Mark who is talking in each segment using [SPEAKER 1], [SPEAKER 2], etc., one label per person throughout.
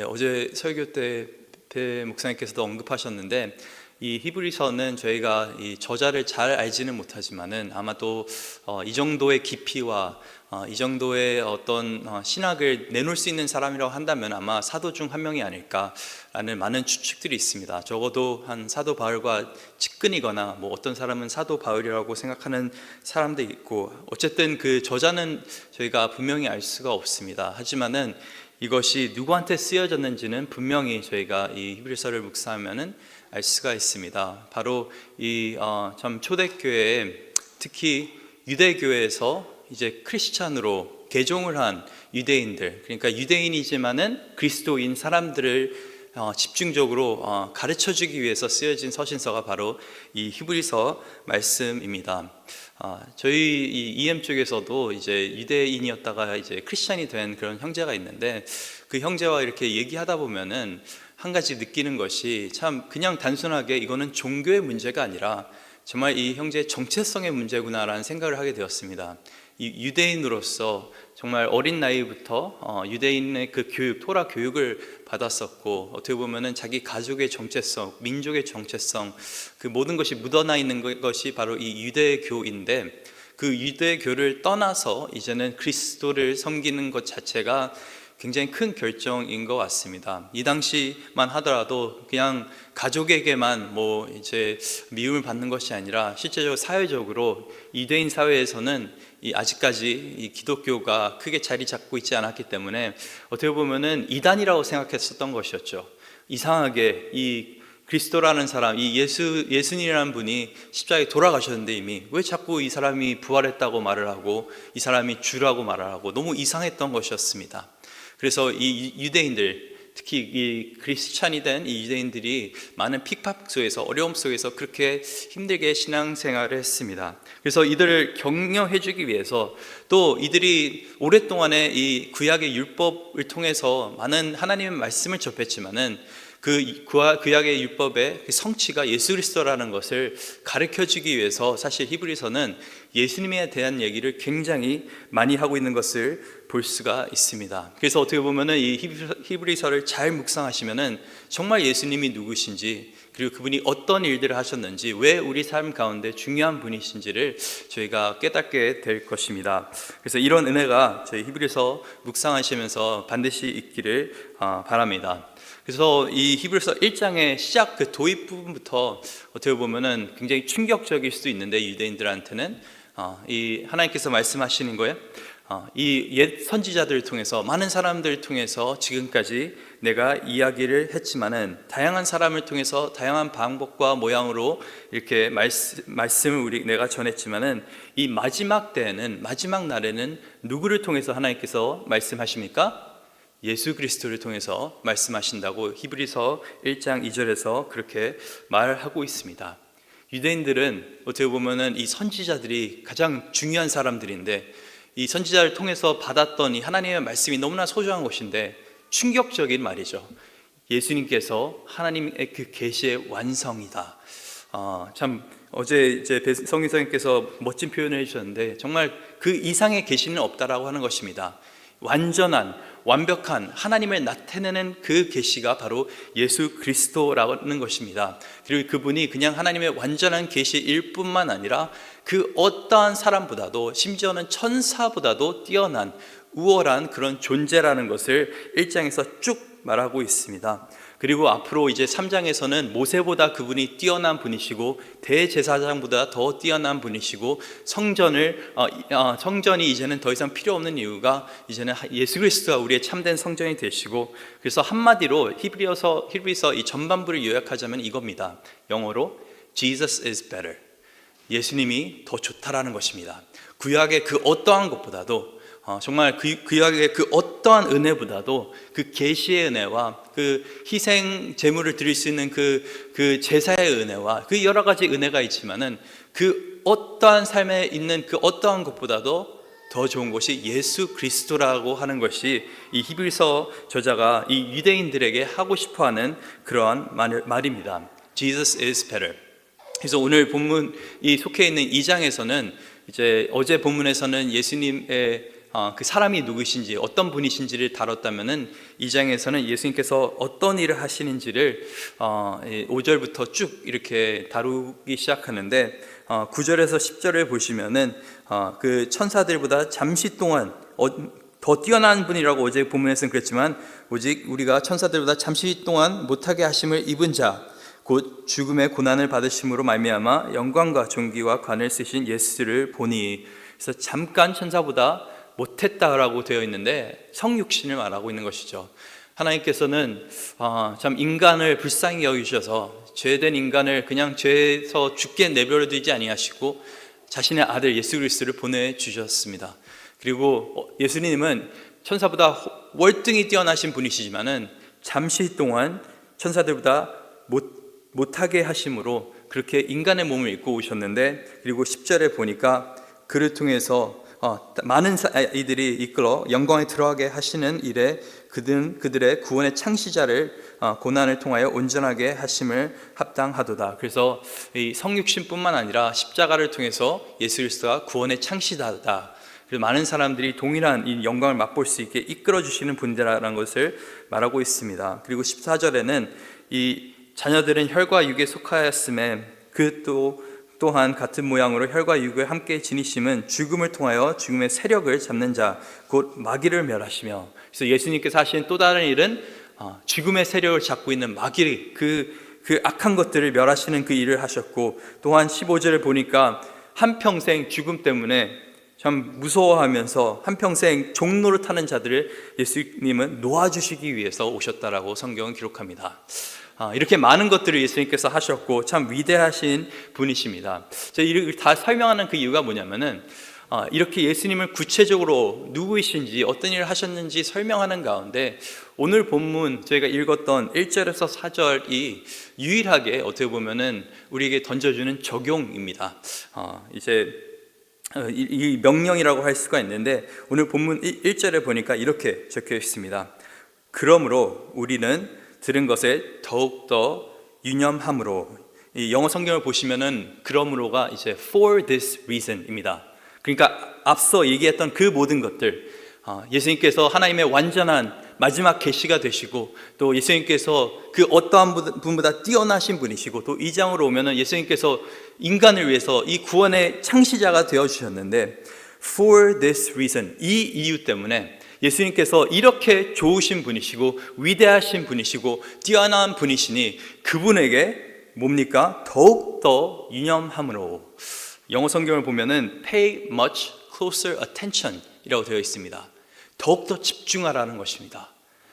[SPEAKER 1] 네, 어제 설교 때 배 목사님께서도 언급하셨는데 이 히브리서는 저희가 이 저자를 잘 알지는 못하지만은 아마도 어, 이 정도의 깊이와 어, 이 정도의 어떤 어, 신학을 내놓을 수 있는 사람이라고 한다면 아마 사도 중 한 명이 아닐까라는 많은 추측들이 있습니다. 적어도 한 사도 바울과 측근이거나 뭐 어떤 사람은 사도 바울이라고 생각하는 사람도 있고 어쨌든 그 저자는 저희가 분명히 알 수가 없습니다. 하지만은 이것이 누구한테 쓰여졌는지는 분명히 저희가 이 히브리서를 묵상하면은 알 수가 있습니다. 바로 이참 초대교회에 특히 유대교회에서 이제 크리스찬으로 개종을 한 유대인들 그러니까 유대인이지만은 그리스도인 사람들을 어, 집중적으로 어, 가르쳐 주기 위해서 쓰여진 서신서가 바로 이 히브리서 말씀입니다. 어, 저희 이 EM 쪽에서도 이제 유대인이었다가 이제 크리스찬이 된 그런 형제가 있는데 그 형제와 이렇게 얘기하다 보면은 한 가지 느끼는 것이 참 그냥 단순하게 이거는 종교의 문제가 아니라 정말 이 형제의 정체성의 문제구나라는 생각을 하게 되었습니다. 이 유대인으로서 정말 어린 나이부터 어, 유대인의 그 교육, 토라 교육을 받았었고 어떻게 보면은 자기 가족의 정체성, 민족의 정체성, 그 모든 것이 묻어나 있는 것이 바로 이 유대교인데 그 유대교를 떠나서 이제는 그리스도를 섬기는 것 자체가 굉장히 큰 결정인 것 같습니다. 이 당시만 하더라도 그냥 가족에게만 뭐 이제 미움을 받는 것이 아니라 실제적으로 사회적으로 유대인 사회에서는 이 아직까지 이 기독교가 크게 자리 잡고 있지 않았기 때문에 어떻게 보면은 이단이라고 생각했었던 것이었죠. 이상하게 이 그리스도라는 사람, 이 예수 예수님이라는 분이 십자가에 돌아가셨는데 이미 왜 자꾸 이 사람이 부활했다고 말을 하고 이 사람이 주라고 말을 하고 너무 이상했던 것이었습니다. 그래서 이 유대인들 특히 이 크리스찬이 된 이 유대인들이 많은 핍박 속에서 어려움 속에서 그렇게 힘들게 신앙생활을 했습니다. 그래서 이들을 격려해 주기 위해서 또 이들이 오랫동안의 이 구약의 율법을 통해서 많은 하나님의 말씀을 접했지만은 그 구약의 율법의 그 성취가 예수 그리스도라는 것을 가르쳐 주기 위해서 사실 히브리서는 예수님에 대한 얘기를 굉장히 많이 하고 있는 것을 볼 수가 있습니다. 그래서 어떻게 보면은 이 히브리서를 잘 묵상하시면은 정말 예수님이 누구신지 그리고 그분이 어떤 일들을 하셨는지 왜 우리 삶 가운데 중요한 분이신지를 저희가 깨닫게 될 것입니다. 그래서 이런 은혜가 저희 히브리서 묵상하시면서 반드시 있기를 어, 바랍니다. 그래서 이 히브리서 1장의 시작 그 도입 부분부터 어떻게 보면은 굉장히 충격적일 수도 있는데 유대인들한테는 어, 이 하나님께서 말씀하시는 거예요. 어, 이옛 선지자들을 통해서 많은 사람들을 통해서 지금까지 내가 이야기를 했지만은 다양한 사람을 통해서 다양한 방법과 모양으로 이렇게 말씀, 말씀을 우리 내가 전했지만은 이 마지막 때에는 마지막 날에는 누구를 통해서 하나님께서 말씀하십니까? 예수 그리스도를 통해서 말씀하신다고 히브리서 1장 2절에서 그렇게 말하고 있습니다. 유대인들은 어떻게 보면은 이 선지자들이 가장 중요한 사람들인데 이 선지자를 통해서 받았던 이 하나님의 말씀이 너무나 소중한 것인데 충격적인 말이죠. 예수님께서 하나님의 그 계시의 완성이다. 어, 참 어제 이제 성인성님께서 멋진 표현을 해주셨는데 정말 그 이상의 계시는 없다라고 하는 것입니다. 완전한 완벽한 하나님을 나타내는 그 계시가 바로 예수 그리스도라는 것입니다. 그리고 그분이 그냥 하나님의 완전한 계시일 뿐만 아니라 그 어떠한 사람보다도 심지어는 천사보다도 뛰어난 우월한 그런 존재라는 것을 1장에서 쭉 말하고 있습니다. 그리고 앞으로 이제 3장에서는 모세보다 그분이 뛰어난 분이시고 대제사장보다 더 뛰어난 분이시고 성전을 어, 어, 성전이 이제는 더 이상 필요 없는 이유가 이제는 예수 그리스도가 우리의 참된 성전이 되시고 그래서 한마디로 히브리서 히브리서 이 전반부를 요약하자면 이겁니다. 영어로 Jesus is better. 예수님이 더 좋다라는 것입니다. 구약의 그 어떠한 것보다도 어, 정말 그, 그약의 그 어떠한 은혜보다도 그 계시의 은혜와 그 희생 제물을 드릴 수 있는 그, 그 제사의 은혜와 그 여러 가지 은혜가 있지만은 그 어떠한 삶에 있는 그 어떠한 것보다도 더 좋은 것이 예수 그리스도라고 하는 것이 이 히브리서 저자가 이 유대인들에게 하고 싶어 하는 그러한 말, 말입니다. Jesus is better. 그래서 오늘 본문 이 속해 있는 2장에서는 이제 어제 본문에서는 예수님의 어, 그 사람이 누구신지 어떤 분이신지를 다뤘다면은 이 장에서는 예수님께서 어떤 일을 하시는지를 어, 5절부터 쭉 이렇게 다루기 시작하는데 어, 9절에서 10절을 보시면은 어, 그 천사들보다 잠시 동안 어, 더 뛰어난 분이라고 어제 본문에서는 그랬지만 오직 우리가 천사들보다 잠시 동안 못하게 하심을 입은 자 곧 죽음의 고난을 받으심으로 말미암아 영광과 존귀와 관을 쓰신 예수를 보니 그래서 잠깐 천사보다 못했다라고 되어 있는데 성육신을 말하고 있는 것이죠. 하나님께서는 아, 참 인간을 불쌍히 여기셔서 죄된 인간을 그냥 죄에서 죽게 내버려 두지 아니하시고 자신의 아들 예수 그리스도를 보내 주셨습니다. 그리고 어, 예수님은 천사보다 월등히 뛰어나신 분이시지만은 잠시 동안 천사들보다 못 못하게 하심으로 그렇게 인간의 몸을 입고 오셨는데 그리고 10절에 보니까 그를 통해서 어, 많은 이들이 이끌어 영광에 들어가게 하시는 일에 그들, 그들의 구원의 창시자를 어, 고난을 통하여 온전하게 하심을 합당하도다. 그래서 이 성육신뿐만 아니라 십자가를 통해서 예수 그리스도가 구원의 창시자다. 그래서 많은 사람들이 동일한 이 영광을 맛볼 수 있게 이끌어 주시는 분이라는 것을 말하고 있습니다. 그리고 14절에는 이 자녀들은 혈과 육에 속하였음에 그또 또한 같은 모양으로 혈과 육을 함께 지니심은 죽음을 통하여 죽음의 세력을 잡는 자 곧 마귀를 멸하시며 그래서 예수님께서 하신 또 다른 일은 어, 죽음의 세력을 잡고 있는 마귀 그, 그 악한 것들을 멸하시는 그 일을 하셨고 또한 15절을 보니까 한평생 죽음 때문에 참 무서워하면서 한평생 종로를 타는 자들을 예수님은 놓아주시기 위해서 오셨다라고 성경은 기록합니다. 아, 이렇게 많은 것들을 예수님께서 하셨고 참 위대하신 분이십니다. 제가 다 설명하는 그 이유가 뭐냐면은 아, 이렇게 예수님을 구체적으로 누구이신지 어떤 일을 하셨는지 설명하는 가운데 오늘 본문 저희가 읽었던 1절에서 4절이 유일하게 어떻게 보면은 우리에게 던져주는 적용입니다. 어, 이제 어, 이 명령이라고 할 수가 있는데 오늘 본문 1절에 보니까 이렇게 적혀 있습니다. 그러므로 우리는 들은 것에 더욱더 유념함으로 이 영어 성경을 보시면은 그러므로가 이제 for this reason입니다. 그러니까 앞서 얘기했던 그 모든 것들 어, 예수님께서 하나님의 완전한 마지막 계시가 되시고 또 예수님께서 그 어떠한 분보다 뛰어나신 분이시고 또 이 장으로 오면은 예수님께서 인간을 위해서 이 구원의 창시자가 되어 주셨는데 for this reason 이 이유 때문에 예수님께서 이렇게 좋으신 분이시고 위대하신 분이시고 뛰어난 분이시니 그분에게 뭡니까? 더욱더 유념함으로 영어 성경을 보면은 pay much closer attention 이라고 되어 있습니다. 더욱더 집중하라는 것입니다.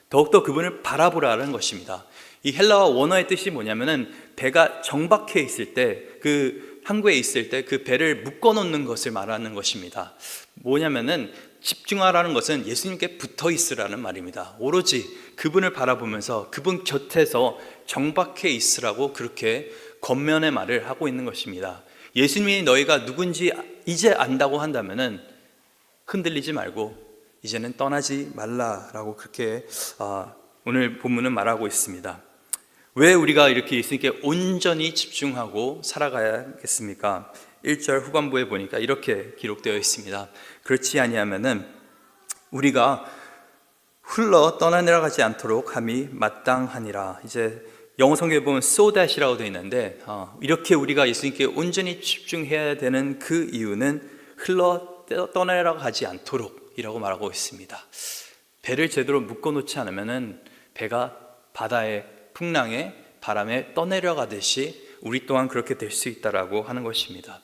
[SPEAKER 1] 더욱더 그분을 바라보라는 것입니다. 이 헬라어 원어의 뜻이 뭐냐면은 배가 정박해 있을 때 그 항구에 있을 때 그 배를 묶어 놓는 것을 말하는 것입니다. 뭐냐면은 집중하라는 것은 예수님께 붙어 있으라는 말입니다. 오로지 그분을 바라보면서 그분 곁에서 정박해 있으라고 그렇게 겉면의 말을 하고 있는 것입니다. 예수님이 너희가 누군지 이제 안다고 한다면은 흔들리지 말고 이제는 떠나지 말라라고 그렇게 아, 오늘 본문은 말하고 있습니다. 왜 우리가 이렇게 예수님께 온전히 집중하고 살아가야겠습니까? 1절 후반부에 보니까 이렇게 기록되어 있습니다. 그렇지 아니하면은 우리가 흘러 떠나내려 가지 않도록 함이 마땅하니라. 이제 영어 성경에 보면 so that이라고 되어 있는데 어, 이렇게 우리가 예수님께 온전히 집중해야 되는 그 이유는 흘러 떠나려 가지 않도록이라고 말하고 있습니다. 배를 제대로 묶어 놓지 않으면은 배가 바다의 풍랑에 바람에 떠내려 가듯이 우리 또한 그렇게 될 수 있다라고 하는 것입니다.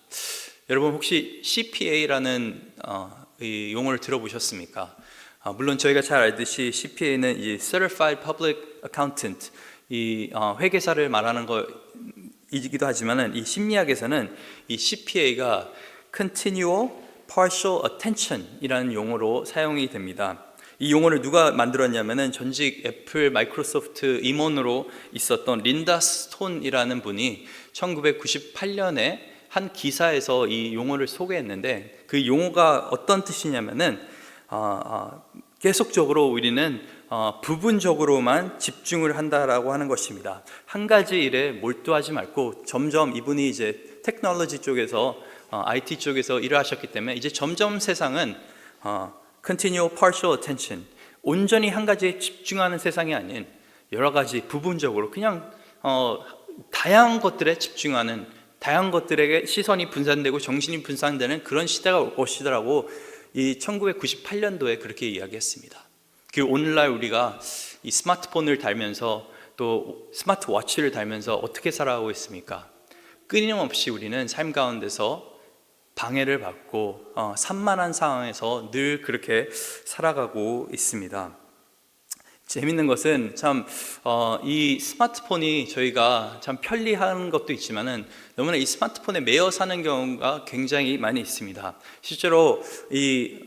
[SPEAKER 1] 여러분 혹시 CPA라는 어, 이 용어를 들어보셨습니까? 어, 물론 저희가 잘 알듯이 CPA는 이 Certified Public Accountant 이 어, 회계사를 말하는 거이기도 하지만은 이 심리학에서는 이 CPA가 Continual Partial Attention이라는 용어로 사용이 됩니다. 이 용어를 누가 만들었냐면은 전직 애플 마이크로소프트 임원으로 있었던 린다 스톤이라는 분이 1998년에 한 기사에서 이 용어를 소개했는데 그 용어가 어떤 뜻이냐면은 어, 어, 계속적으로 우리는 어, 부분적으로만 집중을 한다라고 하는 것입니다. 한 가지 일에 몰두하지 말고 점점 이분이 이제 테크놀로지 쪽에서 IT 쪽에서 일을 하셨기 때문에 이제 점점 세상은 continual partial attention, 온전히 한 가지에 집중하는 세상이 아닌 여러 가지 부분적으로 그냥 어, 다양한 것들에 집중하는 다양한 것들에게 시선이 분산되고 정신이 분산되는 그런 시대가 올 것이더라고 이 1998년도에 그렇게 이야기했습니다. 그 오늘날 우리가 이 스마트폰을 달면서 또 스마트워치를 달면서 어떻게 살아가고 있습니까? 끊임없이 우리는 삶 가운데서 방해를 받고 어, 산만한 상황에서 늘 그렇게 살아가고 있습니다. 재밌는 것은 참이 스마트폰이 저희가 참 편리한 것도 있지만은 너무나 이 스마트폰에 매여 사는 경우가 굉장히 많이 있습니다. 실제로 이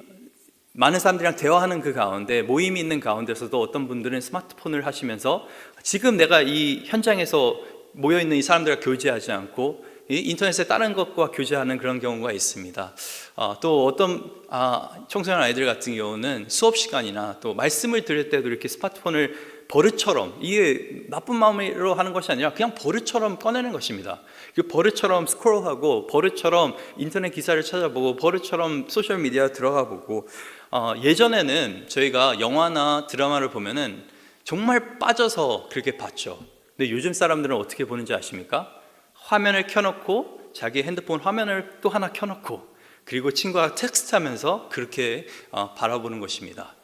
[SPEAKER 1] 많은 사람들이랑 대화하는 그 가운데 모임이 있는 가운데서도 어떤 분들은 스마트폰을 하시면서 지금 내가 이 현장에서 모여 있는 이 사람들과 교제하지 않고 이 인터넷에 다른 것과 교제하는 그런 경우가 있습니다. 아, 또 어떤 아, 청소년 아이들 같은 경우는 수업 시간이나 또 말씀을 들을 때도 이렇게 스마트폰을 버릇처럼 이게 나쁜 마음으로 하는 것이 아니라 그냥 버릇처럼 꺼내는 것입니다. 그 버릇처럼 스크롤하고 버릇처럼 인터넷 기사를 찾아보고 버릇처럼 소셜 미디어 들어가 보고 어, 예전에는 저희가 영화나 드라마를 보면은 정말 빠져서 그렇게 봤죠. 근데 요즘 사람들은 어떻게 보는지 아십니까? 화면을 켜놓고 자기 핸드폰 화면을 또 하나 켜놓고 그리고 친구와 텍스트하면서 그렇게 어, 바라보는 것입니다.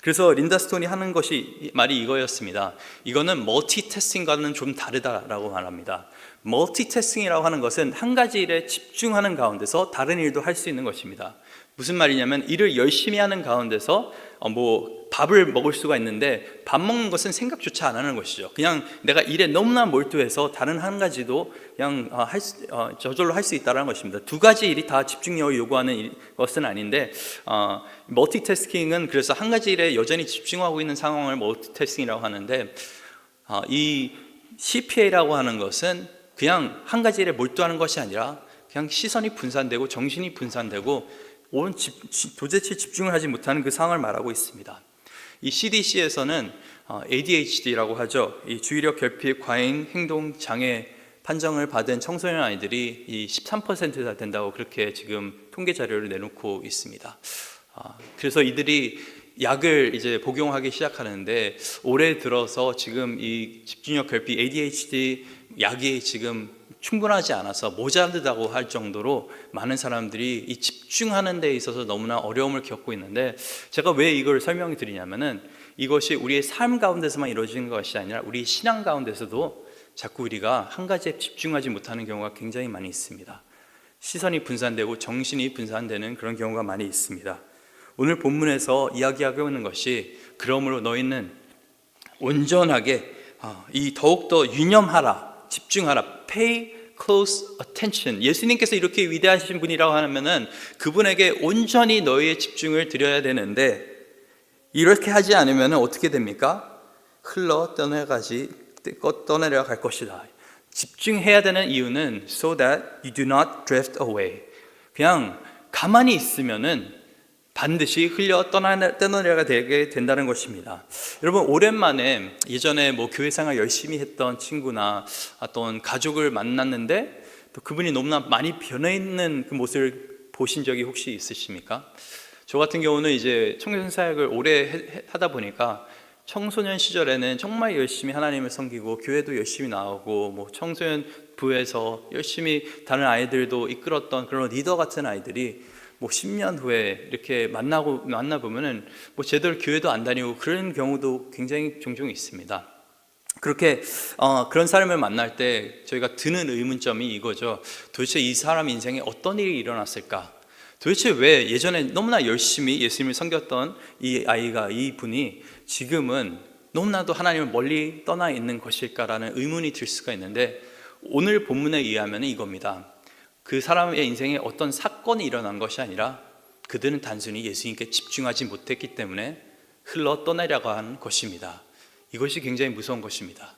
[SPEAKER 1] 그래서 린다 스톤이 하는 것이 말이 이거였습니다. 이거는 멀티태스킹과는 좀 다르다라고 말합니다. 멀티태스킹이라고 하는 것은 한 가지 일에 집중하는 가운데서 다른 일도 할 수 있는 것입니다. 무슨 말이냐면 일을 열심히 하는 가운데서 어, 뭐 밥을 먹을 수가 있는데 밥 먹는 것은 생각조차 안 하는 것이죠. 그냥 내가 일에 너무나 몰두해서 다른 한 가지도 그냥 어, 할 수, 어, 저절로 할 수 있다는 것입니다. 두 가지 일이 다 집중력을 요구하는 일, 것은 아닌데 어, 멀티태스킹은 그래서 한 가지 일에 여전히 집중하고 있는 상황을 멀티태스킹이라고 하는데 어, 이 CPA라고 하는 것은 그냥 한 가지 일에 몰두하는 것이 아니라 그냥 시선이 분산되고 정신이 분산되고 온 집, 도대체 집중을 하지 못하는 그 상황을 말하고 있습니다. 이 CDC에서는 ADHD라고 하죠. 이 주의력 결핍 과잉 행동 장애 판정을 받은 청소년 아이들이 이 13%나 된다고 그렇게 지금 통계 자료를 내놓고 있습니다. 아, 그래서 이들이 약을 이제 복용하기 시작하는데 올해 들어서 지금 이 집중력 결핍 ADHD 약이 지금 충분하지 않아서 모자르다고 할 정도로 많은 사람들이 이 집중하는 데 있어서 너무나 어려움을 겪고 있는데 제가 왜 이걸 설명해 드리냐면은 이것이 우리의 삶 가운데서만 이루어지는 것이 아니라 우리 신앙 가운데서도 자꾸 우리가 한 가지에 집중하지 못하는 경우가 굉장히 많이 있습니다. 시선이 분산되고 정신이 분산되는 그런 경우가 많이 있습니다. 오늘 본문에서 이야기하고 있는 것이 그러므로 너희는 온전하게 이 더욱더 유념하라, 집중하라, pay close attention. 예수님께서 이렇게 위대하신 분이라고 하면은 그분에게 온전히 너희의 집중을 드려야 되는데 이렇게 하지 않으면 어떻게 됩니까? 흘러 떠내가지 떠내려 갈 것이다. 집중해야 되는 이유는 so that you do not drift away. 그냥 가만히 있으면은 반드시 흘려 떠나려가 되게 된다는 것입니다. 여러분 오랜만에 예전에 뭐 교회 생활 열심히 했던 친구나 어떤 가족을 만났는데 또 그분이 너무나 많이 변해 있는 그 모습을 보신 적이 혹시 있으십니까? 저 같은 경우는 이제 청소년 사역을 오래 하다 보니까 청소년 시절에는 정말 열심히 하나님을 섬기고 교회도 열심히 나오고 뭐 청소년 부에서 열심히 다른 아이들도 이끌었던 그런 리더 같은 아이들이 뭐 10년 후에 이렇게 만나고 만나 보면은 뭐 제대로 교회도 안 다니고 그런 경우도 굉장히 종종 있습니다. 그렇게 어, 그런 사람을 만날 때 저희가 드는 의문점이 이거죠. 도대체 이 사람 인생에 어떤 일이 일어났을까? 도대체 왜 예전에 너무나 열심히 예수님을 섬겼던 이 아이가 이 분이 지금은 너무나도 하나님을 멀리 떠나 있는 것일까라는 의문이 들 수가 있는데 오늘 본문에 의하면 이겁니다. 그 사람의 인생에 어떤 사건이 일어난 것이 아니라 그들은 단순히 예수님께 집중하지 못했기 때문에 흘러 떠나려고 한 것입니다. 이것이 굉장히 무서운 것입니다.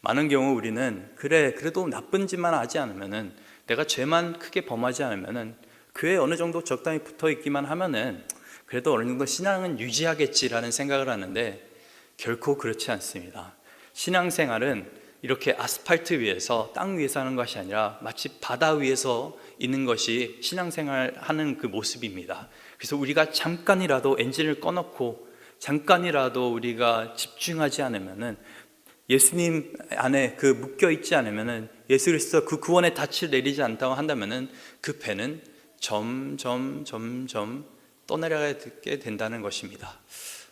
[SPEAKER 1] 많은 경우 우리는 그래 그래도 나쁜 짓만 하지 않으면은 내가 죄만 크게 범하지 않으면은 교회 어느 정도 적당히 붙어 있기만 하면은 그래도 어느 정도 신앙은 유지하겠지라는 생각을 하는데 결코 그렇지 않습니다. 신앙생활은 이렇게 아스팔트 위에서 땅 위에서 하는 것이 아니라 마치 바다 위에서 있는 것이 신앙생활 하는 그 모습입니다. 그래서 우리가 잠깐이라도 엔진을 꺼놓고 잠깐이라도 우리가 집중하지 않으면은 예수님 안에 그 묶여 있지 않으면은 예수 그리스도 그 구원의 닻을 내리지 않다고 한다면은 그 배는 점점 점점 떠내려가게 된다는 것입니다.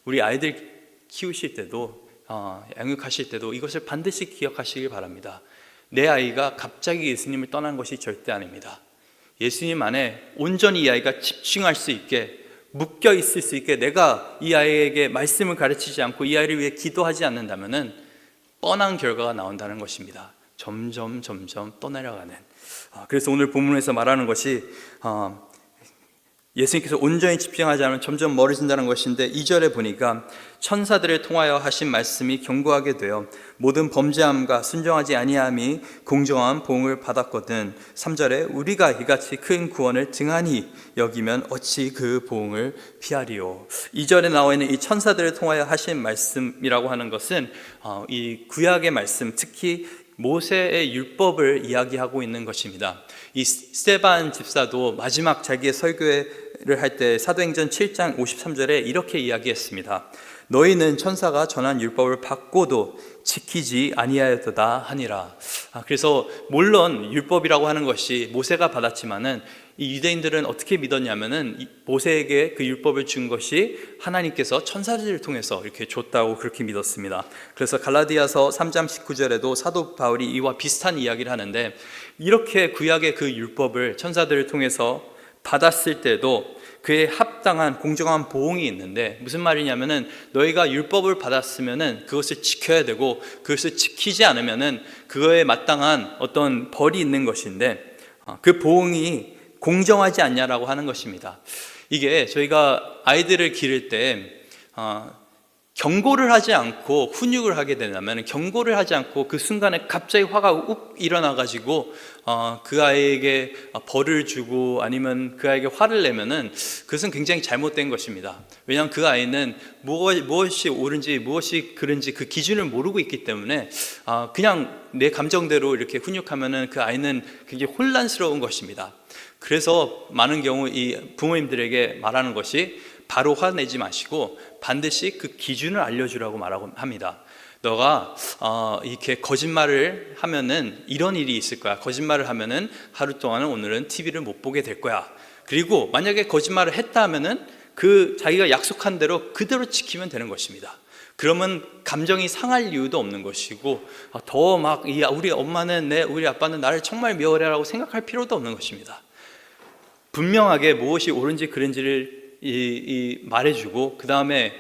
[SPEAKER 1] 우리 아이들 키우실 때도 어, 양육하실 때도 이것을 반드시 기억하시길 바랍니다. 내 아이가 갑자기 예수님을 떠난 것이 절대 아닙니다. 예수님 안에 온전히 이 아이가 집중할 수 있게 묶여 있을 수 있게 내가 이 아이에게 말씀을 가르치지 않고 이 아이를 위해 기도하지 않는다면은 뻔한 결과가 나온다는 것입니다. 점점 점점 떠내려가는. 아, 그래서 오늘 본문에서 말하는 것이 어, 예수님께서 온전히 집중하지 않으면 점점 멀어진다는 것인데 2절에 보니까 천사들을 통하여 하신 말씀이 견고하게 되어 모든 범죄함과 순종하지 아니함이 공정한 보응을 받았거든 3절에 우리가 이같이 큰 구원을 등한히 여기면 어찌 그 보응을 피하리요 2절에 나와 있는 이 천사들을 통하여 하신 말씀이라고 하는 것은 어, 이 구약의 말씀 특히 모세의 율법을 이야기하고 있는 것입니다. 이 스테반 집사도 마지막 자기의 설교를 할 때 사도행전 7장 53절에 이렇게 이야기했습니다. 너희는 천사가 전한 율법을 받고도 지키지 아니하였도다 하니라. 아, 그래서 물론 율법이라고 하는 것이 모세가 받았지만은 이 유대인들은 어떻게 믿었냐면은 이 모세에게 그 율법을 준 것이 하나님께서 천사들을 통해서 이렇게 줬다고 그렇게 믿었습니다. 그래서 갈라디아서 3장 19절에도 사도 바울이 이와 비슷한 이야기를 하는데 이렇게 구약의 그 율법을 천사들을 통해서 받았을 때도 그에 합당한 공정한 보응이 있는데 무슨 말이냐면은 너희가 율법을 받았으면은 그것을 지켜야 되고 그것을 지키지 않으면은 그거에 마땅한 어떤 벌이 있는 것인데 어, 그 보응이 공정하지 않냐라고 하는 것입니다. 이게 저희가 아이들을 기를 때 어, 경고를 하지 않고 훈육을 하게 되냐면 경고를 하지 않고 그 순간에 갑자기 화가 욱 일어나 가지고 어, 그 아이에게 벌을 주고 아니면 그 아이에게 화를 내면은 그것은 굉장히 잘못된 것입니다. 왜냐하면 그 아이는 무엇, 무엇 이 옳은지 무엇이 그른지 그 기준을 모르고 있기 때문에 어, 그냥 내 감정대로 이렇게 훈육하면은 그 아이는 굉장히 혼란스러운 것입니다. 그래서 많은 경우 이 부모님들에게 말하는 것이 바로 화내지 마시고 반드시 그 기준을 알려주라고 말하고 합니다. 너가 어, 이렇게 거짓말을 하면은 이런 일이 있을 거야. 거짓말을 하면은 하루 동안은 오늘은 TV를 못 보게 될 거야. 그리고 만약에 거짓말을 했다 하면은 그 자기가 약속한 대로 그대로 지키면 되는 것입니다. 그러면 감정이 상할 이유도 없는 것이고 어, 더막 우리 엄마는 내 우리 아빠는 나를 정말 미워해라고 생각할 필요도 없는 것입니다. 분명하게 무엇이 옳은지 그른지를 이, 이 말해주고 그 다음에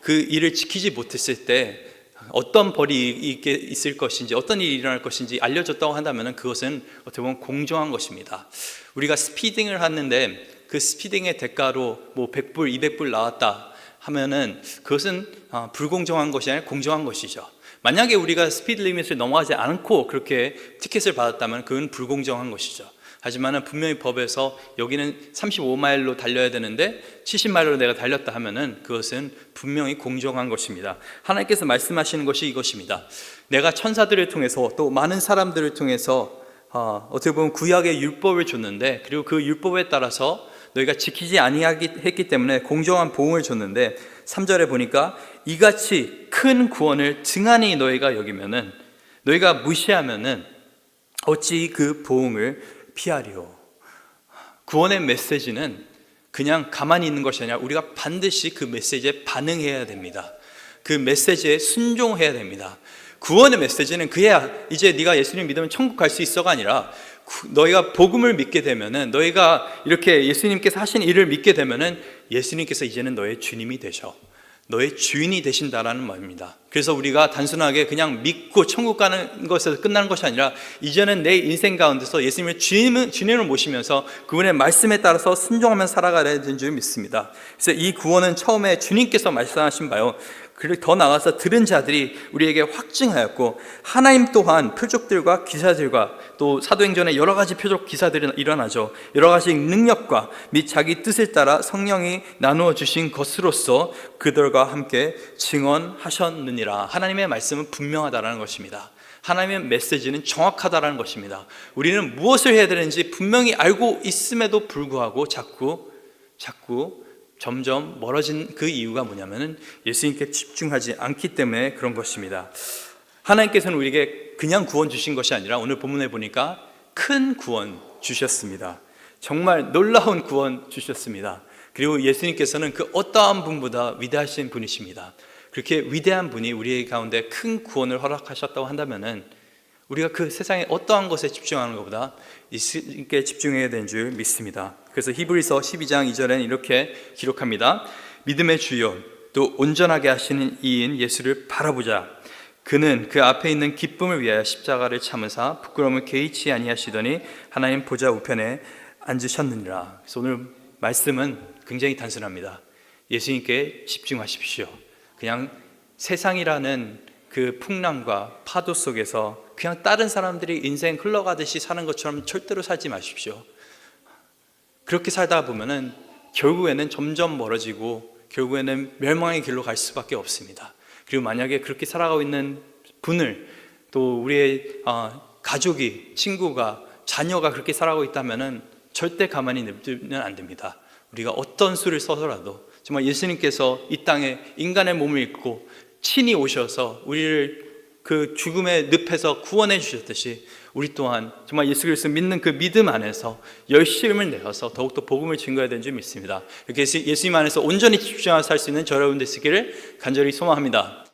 [SPEAKER 1] 그 일을 지키지 못했을 때 어떤 벌이 있게 있을 것인지 어떤 일이 일어날 것인지 알려줬다고 한다면 그것은 어떻게 보면 공정한 것입니다. 우리가 스피딩을 하는데 그 스피딩의 대가로 뭐 100불, 200불 나왔다 하면은 그것은 어, 불공정한 것이 아니라 공정한 것이죠. 만약에 우리가 스피드 리밋을 넘어가지 않고 그렇게 티켓을 받았다면 그건 불공정한 것이죠. 하지만은 분명히 법에서 여기는 35마일로 달려야 되는데 70마일로 내가 달렸다 하면은 그것은 분명히 공정한 것입니다. 하나님께서 말씀하시는 것이 이것입니다. 내가 천사들을 통해서 또 많은 사람들을 통해서 어, 어떻게 보면 구약의 율법을 줬는데 그리고 그 율법에 따라서 너희가 지키지 아니했기 때문에 공정한 보응을 줬는데 3절에 보니까 이같이 큰 구원을 증안히 너희가 여기면은 너희가 무시하면은 어찌 그 보응을 피하리오. 구원의 메시지는 그냥 가만히 있는 것이 아니라 우리가 반드시 그 메시지에 반응해야 됩니다. 그 메시지에 순종해야 됩니다. 구원의 메시지는 그야 이제 네가 예수님 믿으면 천국 갈 수 있어가 아니라 너희가 복음을 믿게 되면은 너희가 이렇게 예수님께서 하신 일을 믿게 되면은 예수님께서 이제는 너의 주님이 되셔. 너의 주인이 되신다라는 말입니다. 그래서 우리가 단순하게 그냥 믿고 천국 가는 것에서 끝나는 것이 아니라 이제는 내 인생 가운데서 예수님을 주님, 주님을 모시면서 그분의 말씀에 따라서 순종하며 살아가야 되는 줄 믿습니다. 그래서 이 구원은 처음에 주님께서 말씀하신 바요. 그리고 더 나아가서 들은 자들이 우리에게 확증하였고 하나님 또한 표적들과 기사들과 또 사도행전에 여러 가지 표적 기사들이 일어나죠. 여러 가지 능력과 및 자기 뜻을 따라 성령이 나누어 주신 것으로서 그들과 함께 증언하셨느니라. 하나님의 말씀은 분명하다라는 것입니다. 하나님의 메시지는 정확하다라는 것입니다. 우리는 무엇을 해야 되는지 분명히 알고 있음에도 불구하고 자꾸 자꾸 점점 멀어진 그 이유가 뭐냐면은 예수님께 집중하지 않기 때문에 그런 것입니다. 하나님께서는 우리에게 그냥 구원 주신 것이 아니라 오늘 본문에 보니까 큰 구원 주셨습니다. 정말 놀라운 구원 주셨습니다. 그리고 예수님께서는 그 어떠한 분보다 위대하신 분이십니다. 그렇게 위대한 분이 우리 가운데 큰 구원을 허락하셨다고 한다면은 우리가 그 세상의 어떠한 것에 집중하는 것보다 예수님께 집중해야 되는 줄 믿습니다. 그래서 히브리서 12장 2절에는 이렇게 기록합니다. 믿음의 주요 또 온전하게 하시는 이인 예수를 바라보자. 그는 그 앞에 있는 기쁨을 위하여 십자가를 참으사 부끄러움을 개의치 아니하시더니 하나님 보좌 우편에 앉으셨느니라. 그래서 오늘 말씀은 굉장히 단순합니다. 예수님께 집중하십시오. 그냥 세상이라는 그 풍랑과 파도 속에서 그냥 다른 사람들이 인생 흘러가듯이 사는 것처럼 절대로 살지 마십시오. 그렇게 살다 보면은 결국에는 점점 멀어지고 결국에는 멸망의 길로 갈 수밖에 없습니다. 그리고 만약에 그렇게 살아가고 있는 분을 또 우리의 어, 가족이 친구가 자녀가 그렇게 살아가고 있다면은 절대 가만히 냅두면 안 됩니다. 우리가 어떤 수를 써서라도 정말 예수님께서 이 땅에 인간의 몸을 입고 친히 오셔서 우리를 그 죽음의 늪에서 구원해 주셨듯이 우리 또한 정말 예수 그리스도 믿는 그 믿음 안에서 열심을 내어서 더욱더 복음을 증거해야 되는 줄 믿습니다. 이렇게 예수- 예수님 안에서 온전히 집중하여 살 수 있는 저 여러분 되시기를 간절히 소망합니다.